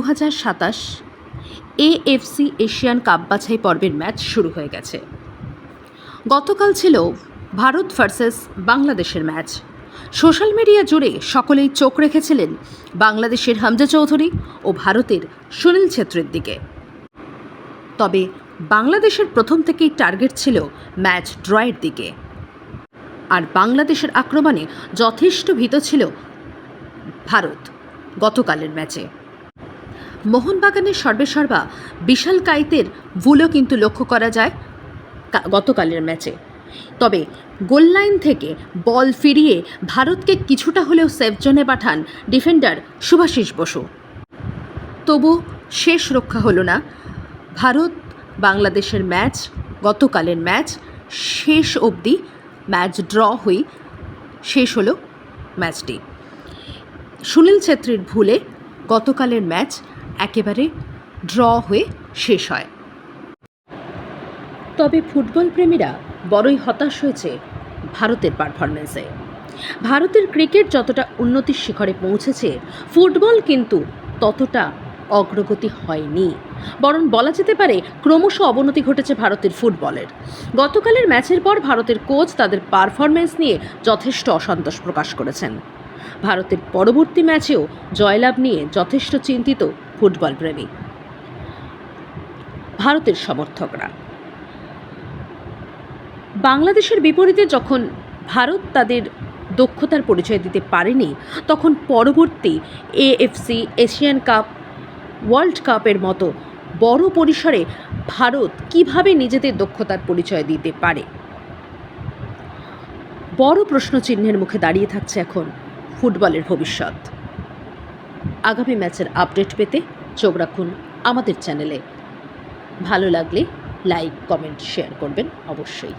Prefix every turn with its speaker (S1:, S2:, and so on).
S1: হাজার সাতাশ AFC Asian cup বাছাই পর্বের ম্যাচ শুরু হয়ে গেছে। গতকাল ছিল ভারত ভার্সেস বাংলাদেশের ম্যাচ। সোশ্যাল মিডিয়া জুড়ে সকলেই চোখ রেখেছিলেন বাংলাদেশের হামজা চৌধুরী ও ভারতের সুনীল ছেত্রীর দিকে। তবে বাংলাদেশের প্রথম থেকেই টার্গেট ছিল ম্যাচ ড্রয়ের দিকে। আর বাংলাদেশের আক্রমণে যথেষ্ট ভীত ছিল ভারত গতকালের ম্যাচে। মোহনবাগানের সর্বেসর্বা বিশাল কাইতের ভুলও কিন্তু লক্ষ্য করা যায় গতকালের ম্যাচে। তবে গোললাইন থেকে বল ফিরিয়ে ভারতকে কিছুটা হলেও সেফ জোনে পাঠান ডিফেন্ডার শুভাশিস বসু। তবু শেষ রক্ষা হলো না। ভারত বাংলাদেশের ম্যাচ, গতকালের ম্যাচ, শেষ অবধি ম্যাচ ড্র হয়ে শেষ হলো ম্যাচটি। সুনীল ছেত্রীর ভুলে গতকালের ম্যাচ একেবারে ড্র হয়ে শেষ হয়। তবে ফুটবল প্রেমীরা বড়ই হতাশ হয়েছে ভারতের পারফরমেন্সে ভারতের ক্রিকেট যতটা উন্নতির শিখরে পৌঁছেছে, ফুটবল কিন্তু ততটা অগ্রগতি হয়নি। বরং বলা যেতে পারে, ক্রমশ অবনতি ঘটেছে ভারতের ফুটবলের। গতকালের ম্যাচের পর ভারতের কোচ তাদের পারফরমেন্স নিয়ে যথেষ্ট অসন্তোষ প্রকাশ করেছেন। ভারতের পরবর্তী ম্যাচেও জয়লাভ নিয়ে যথেষ্ট চিন্তিত ফুটবল প্রেমী। ভারতের সমর্থকরা। বাংলাদেশের বিপরীতে যখন ভারত তাদের দক্ষতার পরিচয় দিতে পারেনি, তখন পরবর্তী এএফসি, এশিয়ান কাপ, ওয়ার্ল্ড কাপের মতো বড় পরিসরে ভারত কীভাবে নিজেদের দক্ষতার পরিচয় দিতে পারে? বড় প্রশ্নচিহ্নের মুখে দাঁড়িয়ে থাকছে এখন ফুটবলের ভবিষ্যৎ। আগামী ম্যাচের আপডেট পেতে চোখ রাখুন আমাদের চ্যানেলে। ভালো লাগলে লাইক, কমেন্ট, শেয়ার করবেন অবশ্যই।